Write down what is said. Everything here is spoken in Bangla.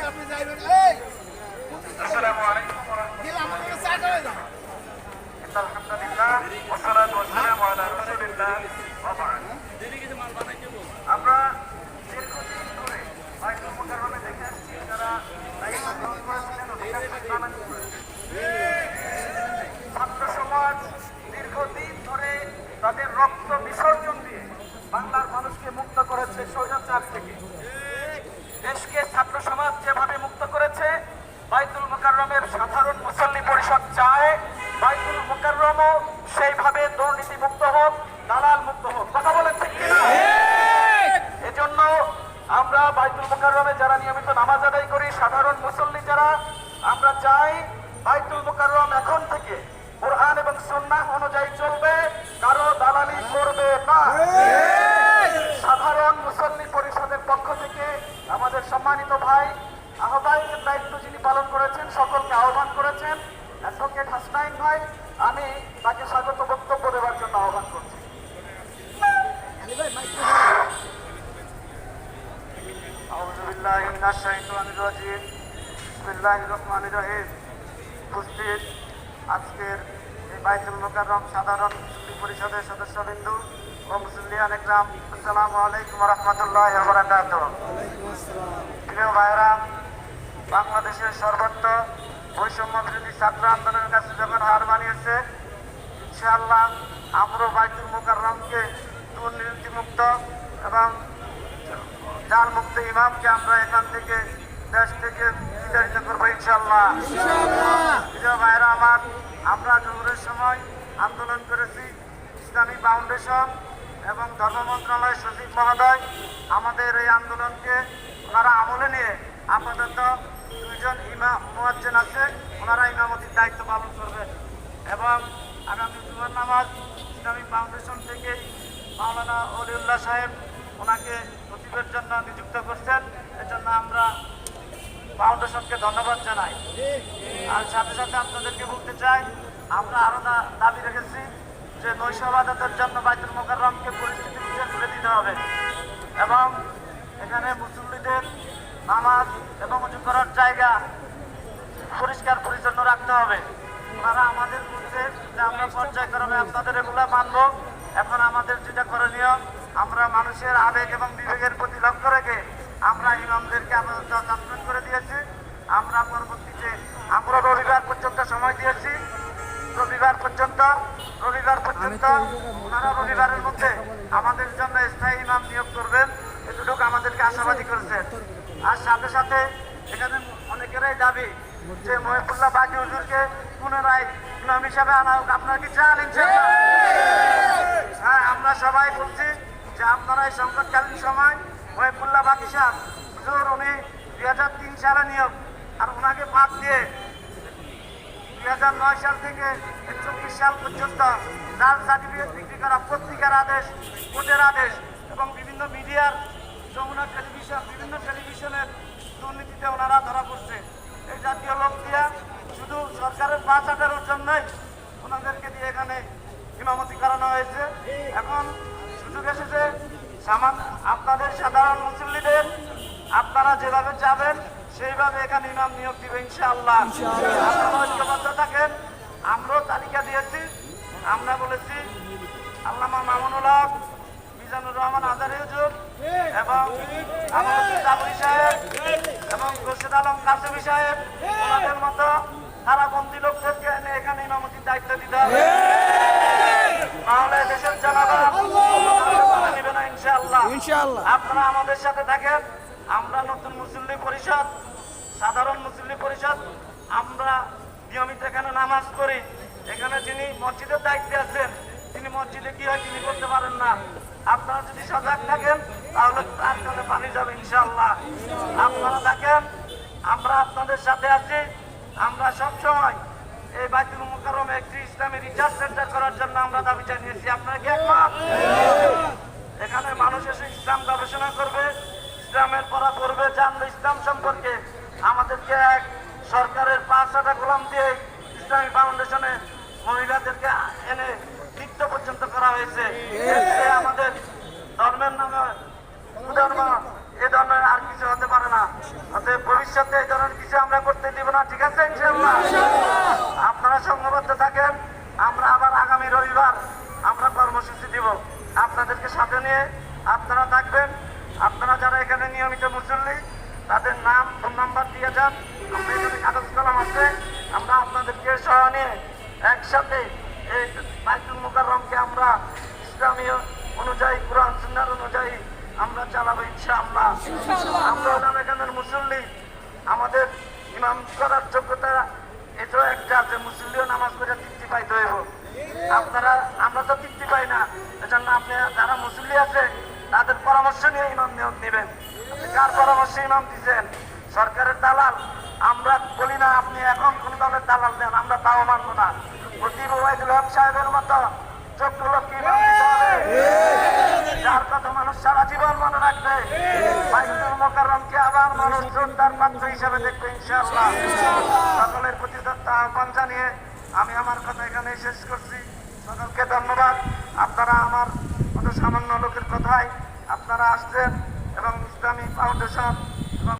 আপনি যাইবেন এই আসসালামু আলাইকুম ওয়া রাহমাতুল্লাহ দিলে আমার কাছে চা করে দাও আলহামদুলিল্লাহ ওয়াসসালাতু ওয়াসসালামু আলা রাসূলিল্লাহ ওয়া বা'দ আমরা দীর্ঘদিন ধরে বাইতুল মুকাররমে দেখে আসছি যারা দায়িত্ব গ্রহণ করেছিলেন অধিকাংশ ইসলামের উপরে। ছাত্র সমাজ দীর্ঘদিন ধরে তাদের রক্ত বিসর্জন দিয়ে বাংলার মানুষকে মুক্ত করেছে স্বৈরাচার থেকে। দেশকে ছাত্র সমাজ যেভাবে মুক্ত করেছে, বাইতুল মোকাররমের সাধারণ মুসল্লি পরিষদ চায়, বাইতুল মোকাররমও সকলকে আহ্বান করেছেন অ্যাডভোকেট হাসনাইন ভাই আমি তাকে স্বাগত বক্তব্য দেওয়ার জন্য আহ্বান করছি। উপস্থিত সাধারণ পরিষদের সদস্যবৃন্দ ও একরাম আলাইকুম রহমতুল্লাহ বাংলাদেশের সর্বত্র বৈষম্য বিরোধী ছাত্র আন্দোলনের কাছে যখন হার মানিয়েছে ইনশাআল্লাহ আমরা বাইতুল মোকাররমকে দুর্নীতিমুক্ত এবং জাল মুক্ত ইমামকে আমরা এখান থেকে দেশ থেকে বিতাড়িত করব ইনশাল্লাহ প্রিয় ভাইরা আমার, আমরা জহুরের সময় আন্দোলন করেছি, ইসলামী ফাউন্ডেশন এবং ধর্ম মন্ত্রণালয় সচিব মহোদয় আমাদের এই আন্দোলনকে ওনারা আমলে নিয়ে আপাতত দুইজন ইমাম মোয়াজ্জেন আছে, ওনারা ইমামতির দায়িত্ব পালন করবেন এবং আগামী জুমার নামাজ ইসলামী ফাউন্ডেশন থেকে মাওলানা অলিউল্লাহ সাহেব ওনাকে সচিবের জন্য নিযুক্ত করছেন। এজন্য আমরা ফাউন্ডেশনকে ধন্যবাদ জানাই। আর সাথে সাথে আপনাদেরকে বলতে চাই, আমরা আরও দাবি রেখেছি যে নৈশবাদতের জন্য বাইতুল মোকাররমকে পরিস্থিতি তুলে দিতে হবে। এবং এখানে মুসল্লিদের নামাজ এবং উঁচু করার জায়গা পরিষ্কার পরিচ্ছন্ন রাখতে হবে। তারা আমাদের বলছে যে আমরা পর্যায়ক্রমে আপনাদের এগুলা মানব। এখন আমাদের যেটা করণীয় আমরা মানুষের আবেগ এবং বিবেকের প্রতি লক্ষ্য রেখে আমরা ইমামদেরকে আপাতত সাসপেন্ড করে দিয়েছি। আমরা পরবর্তীতে আমরা রবিবার পর্যন্ত সময় দিয়েছি। রবিবার পর্যন্ত রবিবার পর্যন্ত ওনারা রবিবারের মধ্যে আমাদের জন্য স্থায়ী ইমাম নিয়োগ করবেন। এতটুকু আমাদেরকে আশাবাদী করেছেন আর সাথে সাথে এখানে অনেকেরাই দাবি যে মহিবুল্লাহ বাকি হুজুরকে পুনরায় ইমাম হিসাবে আনা হোক। আপনারা কি চান হ্যাঁ আমরা সবাই বলছি যে আপনারা এই সংকটকালীন সময় মহিবুল্লাহ বাকি সাহেব, হুজুর, উনি দুই হাজার তিন সালে নিয়োগ। আর ওনাকে বাদ দিয়ে দুই হাজার নয় সাল থেকে চব্বিশ সাল পর্যন্ত জাল সার্টিফিকেট বিক্রি করা পত্রিকার আদেশ কোর্টের আদেশ এবং বিভিন্ন মিডিয়ার যমুনা টেলিভিশন, বিভিন্ন টেলিভিশনের দুর্নীতিতে ওনারা ধরা পড়ছে। এই জাতীয় লোক দিয়া শুধু সরকারের পাঁচ হাজারের জন্যই ওনাদেরকে দিয়ে এখানে ইমামতি করানো হয়েছে। এখন সুযোগ এসেছে, সামান আপনাদের সাধারণ মুসল্লিদের আপনারা যেভাবে যাবেন সেইভাবে এখানে ইমাম নিয়োগ দিবে ইনশাআল্লাহ। আপনারা ঐক্যবদ্ধ থাকেন। এবং আমাদের জাবরি সাহেব এবং রশিদ আলম কাসেমি সাহেব ওনাদের মতো কারাবন্দি লোকদেরকে এনে এখানে ইমামতির দায়িত্ব দিতে হবে। তাহলে দেশের জনগণ নেবে না ইনশাআল্লাহ। ইনশাআল্লাহ। আপনারা আমাদের সাথে থাকেন আমরা নতুন মুসল্লি পরিষদ সাধারণ মুসল্লি পরিষদ আমরা নিয়মিত এখানে নামাজ পড়ি। এখানে যিনি মসজিদের দায়িত্বে আছেন তিনি মসজিদে কি হয় তিনি করতে পারেন না। আপনারা যদি সজাগ থাকেন তার যাবে ইনশাআল্লাহ। আপনারা থাকেন আমরা আপনাদের সাথে আছি। আমরা সব এই বাইতুল মুকাররমে একটি ইসলামী রিসার্চ সেন্টার করার জন্য আমরা দাবি জানিয়েছি। আপনারা এখানে মানুষ এসে ইসলাম গবেষণা করবে, ইসলামের পড়া পড়বে, জানবে ইসলাম সম্পর্কে। আমাদেরকে এক সরকারের পাঁচ হাজার গোলাম দিয়ে ইসলামী ফাউন্ডেশনে মহিলাদেরকে এনে নৃত্য পর্যন্ত করা হয়েছে। আমাদের ধর্মের নামে ধর্ম এ ধরনের আর কিছু হতে পারে না। অতএব ভবিষ্যতে এই ধরনের কিছু আমরা করতে দিব না, ঠিক আছে আপনারা সংঘবদ্ধ থাকেন, আমরা আবার আগামী রবিবার আমরা কর্মসূচি দিব। আপনাদেরকে সাথে নিয়ে আপনারা থাকবেন। আপনারা যারা এখানে নিয়মিত মুসল্লি, তাদের নাম, ফোন নাম্বার দিয়ে যান। কাগজ কলম আছে। আমরা আপনাদেরকে সহ নিয়ে একসাথে এই বাইতুল মুকাররমকে আমরা ইসলামীয় অনুযায়ী, কোরআন সুন্নার অনুযায়ী আমরা চালাবো ইনশাআল্লাহ। আমরা হলাম এখানের মুসল্লি। আমাদের ইমাম করার যোগ্যতা এটাও একটা যে মুসল্লিও নামাজ পড়ে তৃপ্তি পাইতে হইব। আপনারা আমরা তো তৃপ্তি পাই না। এজন্য আপনি যারা মুসল্লি আছে তাদের পরামর্শ নিয়ে ইমাম নিয়োগ নেবেন। কার পরামর্শে ইমাম দিচ্ছেন সরকারের দালাল। আমরা বলি না আপনি এখন কোন দলের দালাল দেন আমরা তাও মানবো না। মুজিব ওবায়দুল হক সাহেবের মতো যোগ্য লোককে ইমাম দিতে হবে। যার কথা মানুষ সারা মনে রাখবে। বাইতুল মোকাররমকে আবার মানুষ শ্রদ্ধার পাত্র হিসাবে দেখবে, ইনশাআল্লাহ। সকলের প্রতি আহ্বান জানিয়ে আমি আমার কথা এখানে শেষ করছি। সকলকে ধন্যবাদ। আপনারা আমার মতো সামান্য লোকের কথায় আপনারা আসছেন এবং ইসলামী ফাউন্ডেশন